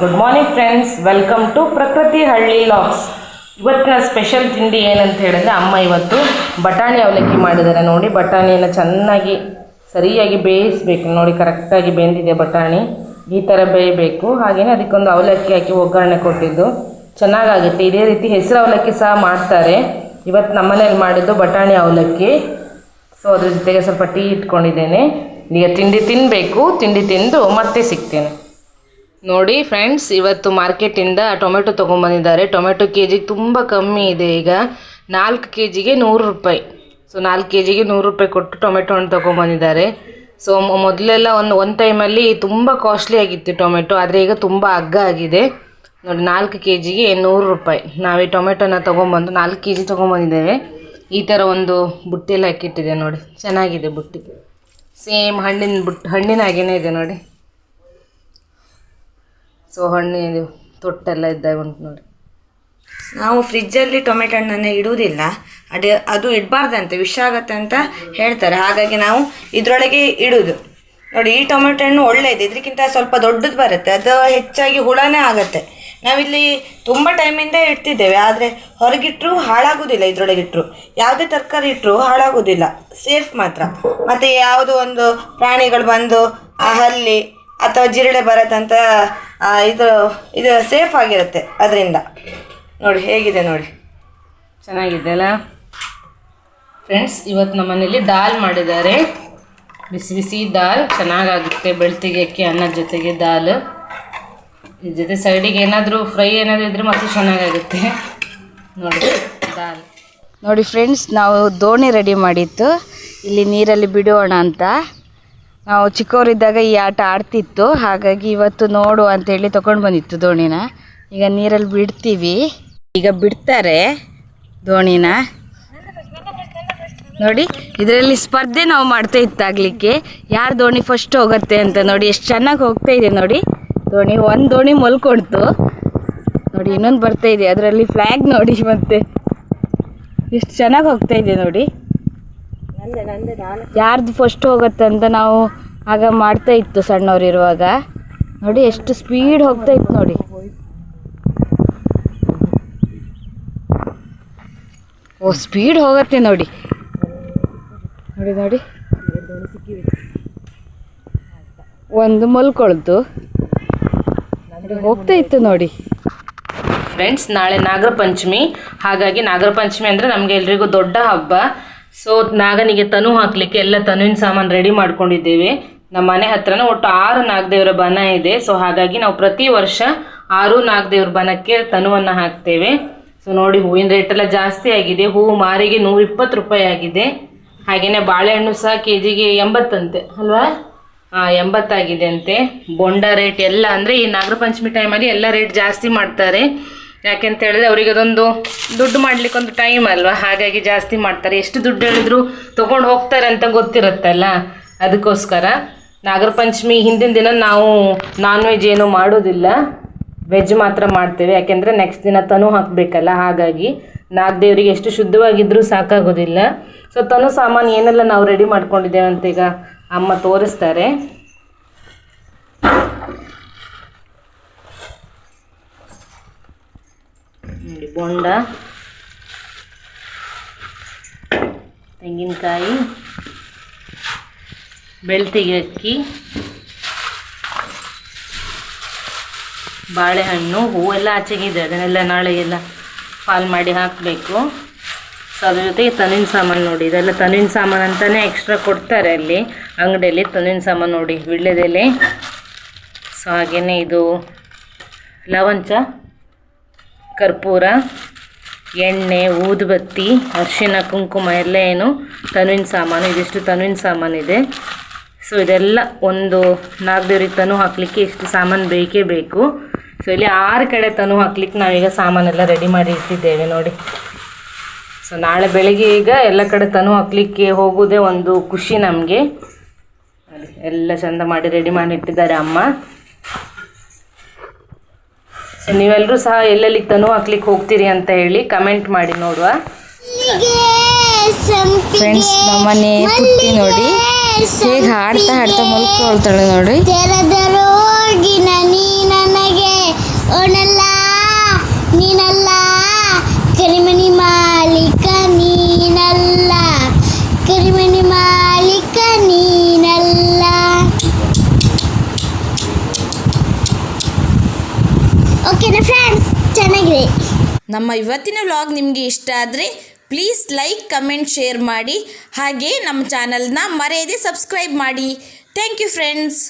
Good morning friends welcome to Prakruthi Halli vlogs ಇವತ್ತಿನ special ತಿಂಡಿ ಏನಂತ ಹೇಳಿದ್ರೆ ಅಮ್ಮ ಇವತ್ತು ಬಟಾಣಿ ಅವಲಕ್ಕಿ ಮಾಡಿದ್ದಾರೆ ನೋಡಿ. ಬಟಾಣಿಯನ್ನು ಚೆನ್ನಾಗಿ ಸರಿಯಾಗಿ ಬೇಯಿಸಬೇಕು. ನೋಡಿ ಕರೆಕ್ಟಾಗಿ ಬೆಂದಿದೆ ಬಟಾಣಿ. ಈ ಥರ ಬೇಯಬೇಕು. ಹಾಗೆಯೇ ಅದಕ್ಕೊಂದು ಅವಲಕ್ಕಿ ಹಾಕಿ ಒಗ್ಗರಣೆ ಕೊಟ್ಟಿದ್ದು. ಚೆನ್ನಾಗಾಗುತ್ತೆ. ಇದೇ ರೀತಿ ಹೆಸರು ಅವಲಕ್ಕಿ ಸಹ ಮಾಡ್ತಾರೆ. ಇವತ್ತು ನಮ್ಮನೇಲಿ ಮಾಡಿದ್ದು ಬಟಾಣಿ ಅವಲಕ್ಕಿ. ಸೊ ಅದ್ರ ಜೊತೆಗೆ ಸ್ವಲ್ಪ ಟೀ ಇಟ್ಕೊಂಡಿದ್ದೇನೆ. ಈಗ ತಿಂಡಿ ತಿನ್ನಬೇಕು ತಿಂಡಿ ತಿಂದು ಮತ್ತೆ ಸಿಗ್ತೇನೆ. ನೋಡಿ ಫ್ರೆಂಡ್ಸ್, ಇವತ್ತು ಮಾರ್ಕೆಟಿಂದ ಟೊಮೆಟೊ ತೊಗೊಂಬಂದಿದ್ದಾರೆ. ಟೊಮೆಟೊ ಕೆ ಜಿಗೆ ತುಂಬ ಕಮ್ಮಿ ಇದೆ ಈಗ. ನಾಲ್ಕು ಕೆ ಜಿಗೆ ನೂರು ರೂಪಾಯಿ. ಸೊ ನಾಲ್ಕು ಕೆ ಜಿಗೆ ನೂರು ರೂಪಾಯಿ ಕೊಟ್ಟು ಟೊಮೆಟೊ ಹಣ್ಣು ತೊಗೊಂಬಂದಿದ್ದಾರೆ. ಸೊ ಮೊದಲೆಲ್ಲ ಒಂದು ಒಂದು ಟೈಮಲ್ಲಿ ತುಂಬ ಕಾಸ್ಟ್ಲಿ ಆಗಿತ್ತು ಟೊಮೆಟೊ, ಆದರೆ ಈಗ ತುಂಬ ಅಗ್ಗ ಆಗಿದೆ. ನೋಡಿ, ನಾಲ್ಕು ಕೆ ಜಿಗೆ ನೂರು ರೂಪಾಯಿ. ನಾವೇ ಟೊಮೆಟೊನ ತೊಗೊಂಬಂದು ನಾಲ್ಕು ಕೆ ಜಿ ತೊಗೊಂಬಂದಿದ್ದೇವೆ. ಈ ಥರ ಒಂದು ಬುಟ್ಟಿಯಲ್ಲಿ ಹಾಕಿಟ್ಟಿದೆ ನೋಡಿ. ಚೆನ್ನಾಗಿದೆ ಬುಟ್ಟಿ. ಸೇಮ್ ಹಣ್ಣಿನ ಬುಟ್ಟಿ ಹಣ್ಣಿನ ಹಾಗೇನೇ ಇದೆ ನೋಡಿ. ಸೊ ಹಣ್ಣು ತೊಟ್ಟೆಲ್ಲ ಇದ್ದಾಗ ಉಂಟು ನೋಡಿ. ನಾವು ಫ್ರಿಜ್ಜಲ್ಲಿ ಟೊಮೆಟೊ ಹಣ್ಣನ್ನು ಇಡುವುದಿಲ್ಲ. ಅದು ಅದು ಇಡಬಾರ್ದಂತೆ, ವಿಷ ಆಗತ್ತೆ ಅಂತ ಹೇಳ್ತಾರೆ. ಹಾಗಾಗಿ ನಾವು ಇದರೊಳಗೆ ಇಡುವುದು ನೋಡಿ, ಈ ಟೊಮೆಟೊ ಹಣ್ಣು ಒಳ್ಳೆಯದು ಇದಕ್ಕಿಂತ ಸ್ವಲ್ಪ ದೊಡ್ಡದು ಬರುತ್ತೆ. ಅದು ಹೆಚ್ಚಾಗಿ ಹುಳನೇ ಆಗುತ್ತೆ. ನಾವಿಲ್ಲಿ ತುಂಬ ಟೈಮಿಂದ ಇಡ್ತಿದ್ದೇವೆ, ಆದರೆ ಹೊರಗಿಟ್ಟರು ಹಾಳಾಗೋದಿಲ್ಲ ಇದರೊಳಗೆ ಇಟ್ಟರು ಯಾವುದೇ ತರಕಾರಿ ಇಟ್ಟರು ಹಾಳಾಗೋದಿಲ್ಲ. ಸೇಫ್ ಮಾತ್ರ. ಮತ್ತು ಯಾವುದೋ ಒಂದು ಪ್ರಾಣಿಗಳು ಬಂದು ಆ ಹಲ್ಲಿ ಅಥವಾ ಜಿರಳೆ ಬರತ್ತಂತ ಇದು ಇದು ಸೇಫ್ ಆಗಿರುತ್ತೆ ಅದರಿಂದ. ನೋಡಿ ಹೇಗಿದೆ ನೋಡಿ. ಚೆನ್ನಾಗಿದೆ ಅಲ್ಲ ಫ್ರೆಂಡ್ಸ್ ಇವತ್ತು ನಮ್ಮ ಮನೇಲಿ ದಾಲ್ ಮಾಡಿದ್ದಾರೆ. ಬಿಸಿ ಬಿಸಿ ದಾಲ್ ಚೆನ್ನಾಗಾಗುತ್ತೆ ಬೆಳ್ತಿಗೆ ಅಕ್ಕಿ ಅನ್ನದ ಜೊತೆಗೆ ದಾಲ್. ಇದ್ರ ಜೊತೆ ಸೈಡಿಗೆ ಏನಾದರೂ ಫ್ರೈ ಏನಾದರೂ ಇದ್ರೆ ಮತ್ತೆ ಚೆನ್ನಾಗಾಗುತ್ತೆ. ನೋಡಿ ದಾಲ್. ನೋಡಿ ಫ್ರೆಂಡ್ಸ್ ನಾವು ದೋಣಿ ರೆಡಿ ಮಾಡಿತ್ತು ಇಲ್ಲಿ ನೀರಲ್ಲಿ ಬಿಡೋಣ ಅಂತ. ನಾವು ಚಿಕ್ಕವರಿದ್ದಾಗ ಈ ಆಟ ಆಡ್ತಿತ್ತು. ಹಾಗಾಗಿ ಇವತ್ತು ನೋಡು ಅಂತೇಳಿ ತಗೊಂಡು ಬಂದಿತ್ತು ದೋಣಿನ. ಈಗ ನೀರಲ್ಲಿ ಬಿಡ್ತೀವಿ. ಈಗ ಬಿಡ್ತಾರೆ ದೋಣಿನ. ನೋಡಿ, ಇದರಲ್ಲಿ ಸ್ಪರ್ಧೆ ನಾವು ಮಾಡ್ತಾ ಇತ್ತಾಗಲಿಕ್ಕೆ. ಯಾರು ದೋಣಿ ಫಸ್ಟ್ ಹೋಗುತ್ತೆ ಅಂತ ನೋಡಿ, ಎಷ್ಟು ಚೆನ್ನಾಗಿ ಹೋಗ್ತಾ ಇದೆ ನೋಡಿ. ದೋಣಿ, ಒಂದು ದೋಣಿ ಮಲ್ಕೊಳ್ತು ನೋಡಿ, ಇನ್ನೊಂದು ಬರ್ತಾ ಇದೆ. ಅದರಲ್ಲಿ ಫ್ಲ್ಯಾಗ್ ನೋಡಿ ಮತ್ತೆ. ಎಷ್ಟು ಚೆನ್ನಾಗಿ ಹೋಗ್ತಾ ಇದೆ ನೋಡಿ. ಯಾರ್ದು ಫಸ್ಟ್ ಹೋಗುತ್ತೆ ಅಂತ ನಾವು ಆಗ ಮಾಡ್ತಾ ಇತ್ತು ಸಣ್ಣವ್ರು ಇರುವಾಗ. ನೋಡಿ ಎಷ್ಟು ಸ್ಪೀಡ್ ಹೋಗ್ತಾ ಇತ್ತು ನೋಡಿ. ಓ ಸ್ಪೀಡ್ ಹೋಗುತ್ತೆ ನೋಡಿ. ನೋಡಿ ನೋಡಿ. ಒಂದು ಮಲ್ಕೊಳ್ತು. ಹೋಗ್ತಾ ಇತ್ತು ನೋಡಿ. ಫ್ರೆಂಡ್ಸ್ ನಾಳೆ ನಾಗರ ಪಂಚಮಿ ಹಾಗಾಗಿ ನಾಗರ ಪಂಚಮಿ ಅಂದರೆ ನಮಗೆ ಎಲ್ರಿಗೂ ದೊಡ್ಡ ಹಬ್ಬ. ಸೊ ನಾಗನಿಗೆ ತನು ಹಾಕಲಿಕ್ಕೆ ಎಲ್ಲ ತನುವಿನ ಸಾಮಾನು ರೆಡಿ ಮಾಡ್ಕೊಂಡಿದ್ದೇವೆ. ನಮ್ಮ ಮನೆ ಹತ್ರನ ಒಟ್ಟು ಆರು ನಾಗದೇವರ ಬನ ಇದೆ. ಸೊ ಹಾಗಾಗಿ ನಾವು ಪ್ರತಿ ವರ್ಷ ಆರು ನಾಗದೇವ್ರ ಬನಕ್ಕೆ ತನುವನ್ನು ಹಾಕ್ತೇವೆ. ಸೊ ನೋಡಿ ಹೂವಿನ ರೇಟ್ ಎಲ್ಲ ಜಾಸ್ತಿ ಆಗಿದೆ. ಹೂವು ಮಾರಿಗೆ ನೂರ ಇಪ್ಪತ್ತು ರೂಪಾಯಿ ಆಗಿದೆ. ಹಾಗೆಯೇ ಬಾಳೆಹಣ್ಣು ಸಹ ಕೆ ಜಿಗೆ ಎಂಬತ್ತಂತೆ, ಅಲ್ವಾ? ಹಾಂ ಎಂಬತ್ತಾಗಿದೆ ಅಂತೆ ಬೊಂಡ ರೇಟ್ ಎಲ್ಲ ಅಂದರೆ ಈ ನಾಗರ ಪಂಚಮಿ ಟೈಮಲ್ಲಿ ಎಲ್ಲ ರೇಟ್ ಜಾಸ್ತಿ ಮಾಡ್ತಾರೆ. ಯಾಕೆಂತ ಹೇಳಿದ್ರೆ ಅವರಿಗೆ ಅದೊಂದು ದುಡ್ಡು ಒಂದು ಟೈಮ್ ಅಲ್ವಾ? ಹಾಗಾಗಿ ಜಾಸ್ತಿ ಮಾಡ್ತಾರೆ. ಎಷ್ಟು ದುಡ್ಡು ಹೇಳಿದ್ರು ತೊಗೊಂಡು ಹೋಗ್ತಾರೆ ಅಂತ ಗೊತ್ತಿರುತ್ತಲ್ಲ? ಅದಕ್ಕೋಸ್ಕರ ನಾಗರ ಪಂಚಮಿ ಹಿಂದಿನ ದಿನ ನಾವು ನಾನ್ ವೆಜ್ ಏನು ಮಾಡೋದಿಲ್ಲ. ವೆಜ್ ಮಾತ್ರ ಮಾಡ್ತೇವೆ. ಯಾಕೆಂದರೆ ನೆಕ್ಸ್ಟ್ ದಿನ ತನು ಹಾಕಬೇಕಲ್ಲ? ಹಾಗಾಗಿ ನಾಗದೇವರಿಗೆ ಎಷ್ಟು ಶುದ್ಧವಾಗಿದ್ದರೂ ಸಾಕಾಗೋದಿಲ್ಲ. ಸೊ ತನು ಸಾಮಾನು ಏನೆಲ್ಲ ನಾವು ರೆಡಿ ಮಾಡ್ಕೊಂಡಿದ್ದೇವೆ ಅಂತ ಈಗ ಅಮ್ಮ ತೋರಿಸ್ತಾರೆ. ನೋಡಿ ಬೊಂಡ ತೆಂಗಿನಕಾಯಿ, ಬೆಳ್ತಿಗೆ ಅಕ್ಕಿ, ಬಾಳೆಹಣ್ಣು, ಹೂವೆಲ್ಲ ಆಚೆಗಿದೆ ಅದನ್ನೆಲ್ಲ ನಾಳೆಗೆಲ್ಲ ಪಾಲ್ ಮಾಡಿ ಹಾಕಬೇಕು. ಸೊ ಅದ್ರ ಜೊತೆಗೆ ತನಿನ ಸಾಮಾನು ನೋಡಿ. ಇದೆಲ್ಲ ತನಿನ ಸಾಮಾನು ಅಂತಲೇ ಎಕ್ಸ್ಟ್ರಾ ಕೊಡ್ತಾರೆ ಅಲ್ಲಿ. ಅಂಗಡಿಯಲ್ಲಿ ತನಿನ ಸಾಮಾನು ನೋಡಿ. ವಿಳ್ಳೆದೆಲೆ ಸೊ ಹಾಗೆಯೇ ಇದು ಲವಂಚ. ಕರ್ಪೂರ, ಎಣ್ಣೆ, ಊದುಬತ್ತಿ, ಅರಿಶಿನ, ಕುಂಕುಮ ಎಲ್ಲ ಏನು? ತನುವಿನ ಸಾಮಾನು, ಇದಿಷ್ಟು ತನುವಿನ ಸಾಮಾನಿದೆ. ಸೊ ಇದೆಲ್ಲ ಒಂದು ನಾಲ್ಕು ತನು ಹಾಕಲಿಕ್ಕೆ ಇಷ್ಟು ಸಾಮಾನು ಬೇಕೇ ಬೇಕು. ಸೊ ಇಲ್ಲಿ ಆರು ಕಡೆ ತನು ಹಾಕ್ಲಿಕ್ಕೆ ನಾವೀಗ ಸಾಮಾನೆಲ್ಲ ರೆಡಿ ಮಾಡಿ ಇಟ್ಟಿದ್ದೇವೆ ನೋಡಿ. ಸೊ ನಾಳೆ ಬೆಳಿಗ್ಗೆ ಈಗ ಎಲ್ಲ ಕಡೆ ತನು ಹಾಕ್ಲಿಕ್ಕೆ ಹೋಗೋದೇ ಒಂದು ಖುಷಿ ನಮಗೆ. ಎಲ್ಲ ಚಂದ ಮಾಡಿ ರೆಡಿ ಮಾಡಿ ಇಟ್ಟಿದ್ದಾರೆ ಅಮ್ಮ. ನೀವೆಲ್ಲರೂ ಸಹ ಎಲ್ಲೆಲ್ಲಿ ತನು ಹಾಕ್ಲಿಕ್ಕೆ ಹೋಗ್ತೀರಿ ಅಂತ ಹೇಳಿ ಕಮೆಂಟ್ ಮಾಡಿ ನೋಡುವ. ಫ್ರೆಂಡ್ಸ್ ನಮ್ಮನೆ ಪುಟ್ಟಿ ನೋಡಿ. ಹೇಗೆ ಹಾಡ್ತಾ ಹಾಡ್ತಾ ಮಲ್ಕೊಳ್ತಾಳೆ ನೋಡಿ. ನಮ್ಮ ಇವತ್ತಿನ ವ್ಲಾಗ್ ನಿಮಗೆ ಇಷ್ಟ ಆದರೆ ಪ್ಲೀಸ್ ಲೈಕ್ ಕಮೆಂಟ್ ಶೇರ್ ಮಾಡಿ. ಹಾಗೆ ನಮ್ಮ ಚಾನಲ್ನ ಮರೆಯದೆ ಸಬ್ಸ್ಕ್ರೈಬ್ ಮಾಡಿ. Thank you friends